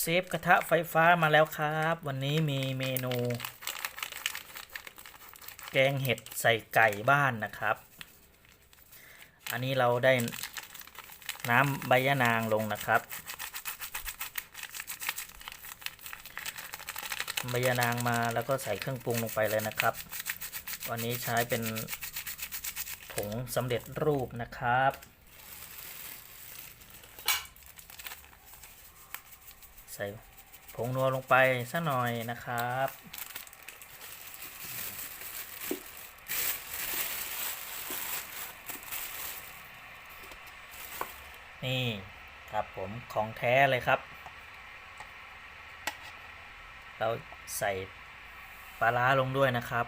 เซฟกระทะไฟฟ้ามาแล้วครับ วันนี้มีเมนู แกงเห็ดใส่ไก่บ้านนะครับ อันนี้เราได้น้ำใบยะนางลงนะครับใบยะนางมาแล้วก็ใส่เครื่องปรุงลงไปเลยนะครับ วันนี้ใช้เป็นผงสำเร็จรูปนะครับ ใส่ผงนัวลงไปสักหน่อยนะครับ นี่ครับผมของแท้เลยครับ เราใส่ปลาร้าลงด้วยนะครับ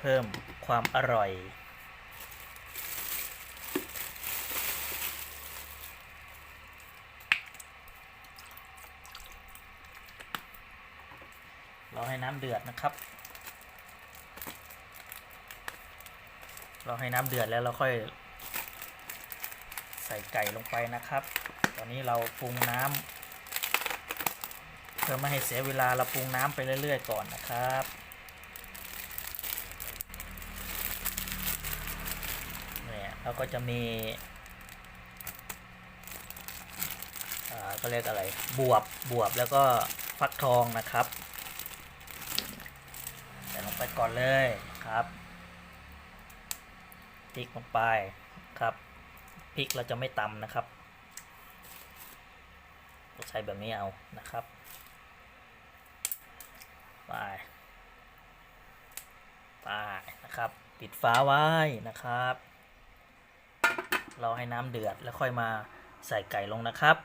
เพิ่มความอร่อย ให้น้ำเดือดนะครับ เราให้น้ำเดือดแล้วเราค่อย ใส่ไก่ลงไปนะครับ ตอนนี้เราปรุงน้ำเพื่อไม่ให้เสียเวลาเราปรุงน้ำไปเรื่อย ๆ ก่อนนะครับเนี่ยเราก็จะมีก็เรียกอะไร บวบ บวบ แล้วก็ฟักทองนะครับ ไปก่อนเลยครับพริกลงไปครับพริกเราจะไม่ตำนะครับใช้แบบนี้เอานะครับไปไปนะครับ ปิดฝาไว้นะครับ เราให้น้ำเดือดแล้วค่อยมาใส่ไก่ลงนะครับ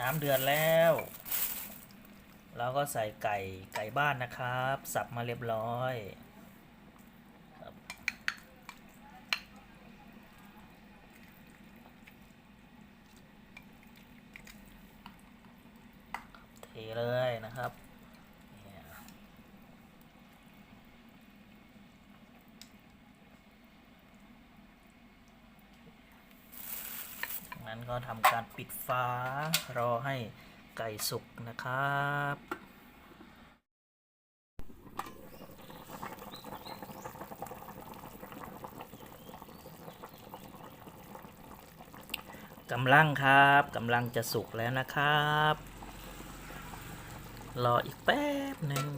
น้ำเดือดแล้ว เราก็ใส่ไก่ไก่บ้านนะครับ สับมาเรียบร้อยเทเลยนะครับนั้นก็ทำการปิดฝารอให้ ไก่สุกนะครับกำลังครับกำลังจะสุกแล้วนะครับ รออีกแป๊บหนึ่ง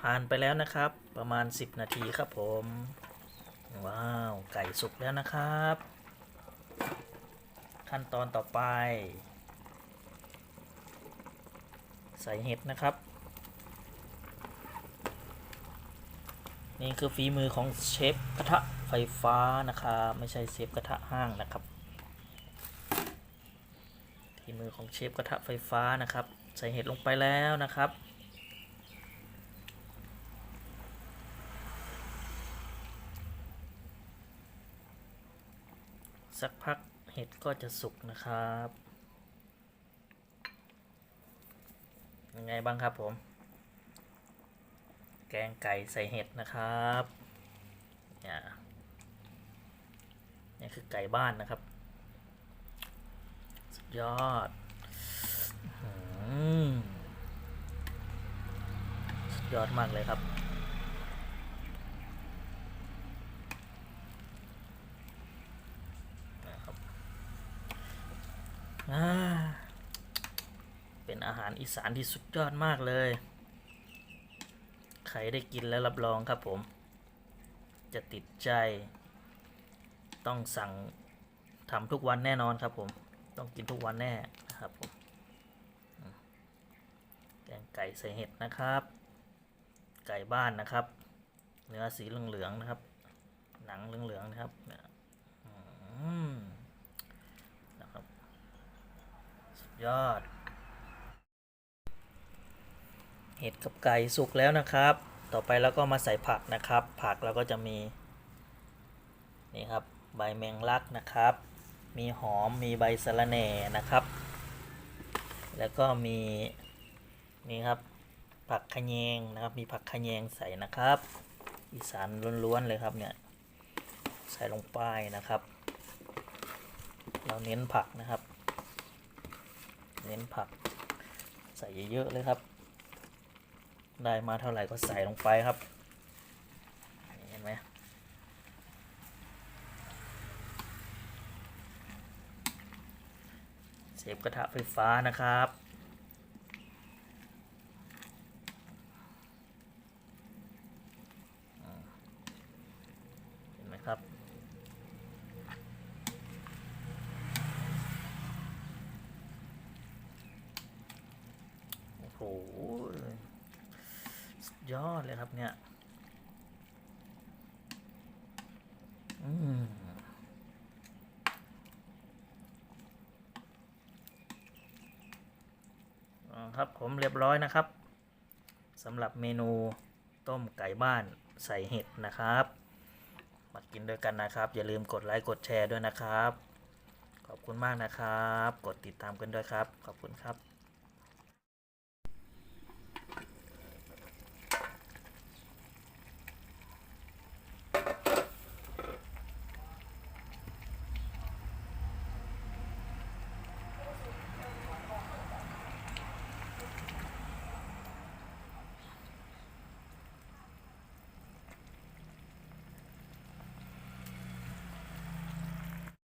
ผ่านไปแล้วนะครับ ประมาณ 10 นาทีครับผม ว้าว ไก่สุกแล้วนะครับ ขั้นตอนต่อไป ใส่เห็ดนะครับ นี่คือฝีมือของเชฟกระทะไฟฟ้านะครับ ไม่ใช่เชฟกระทะห้างนะครับฝีมือของเชฟกระทะไฟฟ้านะครับ ใส่เห็ดลงไปแล้วนะครับ สักพักเห็ดก็จะสุกนะครับยังไงบ้างครับผม แกงไก่ใส่เห็ดนะครับเนี่ยนี่คือไก่บ้านนะครับ สุดยอดอสุดยอดมากเลยครับอ่า เป็นอาหารอีสานที่สุดยอดมากเลย ใครได้กินแล้วรับรองครับผม จะติดใจ ต้องสั่งทำทุกวันแน่นอนครับผม ต้องกินทุกวันแน่นะครับผมแกงไก่ใส่เห็ดนะครับ ไก่บ้านนะครับ เนื้อสีเหลืองๆนะครับ หนังเหลืองๆนะครับอืมนะครับ สุด ยอด เห็ดกับไก่สุกแล้วนะครับ ต่อไปเราก็มาใส่ผักนะครับ ผักเราก็จะมี นี่ครับ ใบแมงลักนะครับ มีหอม มีใบสะระแหน่นะครับ แล้วก็มี นี่ครับ ผักขะแยงนะครับ มีผักขะแยงใส่นะครับ อีสานล้วนๆเลยครับเนี่ย ใส่ลงไปนะครับ เราเน้นผักนะครับ เน้นผัก ใส่เยอะๆเลยครับ ได้มาเท่าไหร่ก็ใส่ลงไปครับเห็นไหมเซฟกระทะไฟฟ้านะครับ เห็นไหมครับ โอ้โห สุด ยอดเลยครับเนี่ย อืมครับผมเรียบร้อยนะครับสำหรับเมนูต้มไก่บ้านใส่เห็ดนะครับ มากินด้วยกันนะครับ อย่าลืมกดไลค์กดแชร์ด้วยนะครับ ขอบคุณมากนะครับ กดติดตามกันด้วยครับ ขอบคุณครับ